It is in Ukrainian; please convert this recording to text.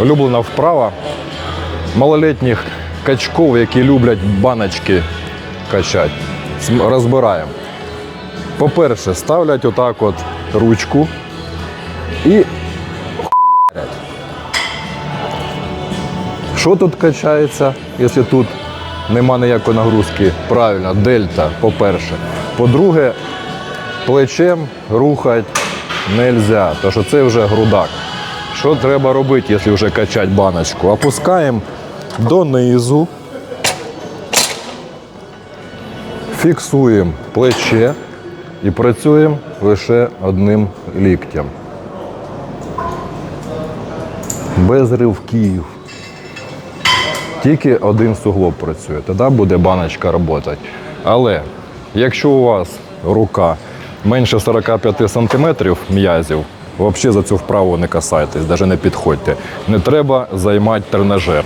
улюблена вправа малолітніх качков, які люблять баночки качати. Розбираємо. По-перше, ставлять отак от ручку і хуярять. Що тут качається, якщо тут нема ніякої нагрузки? Правильно, дельта, по-перше. По-друге, плечем рухати не можна, тому що це вже грудак. Що треба робити, якщо вже качати баночку? Опускаємо донизу, фіксуємо плече і працюємо лише одним ліктем. Без ривків. Тільки один суглоб працює, тоді буде баночка працювати. Але якщо у вас рука менше 45 см м'язів, взагалі за цю вправу не касайтесь, навіть не підходьте. Не треба займати тренажер.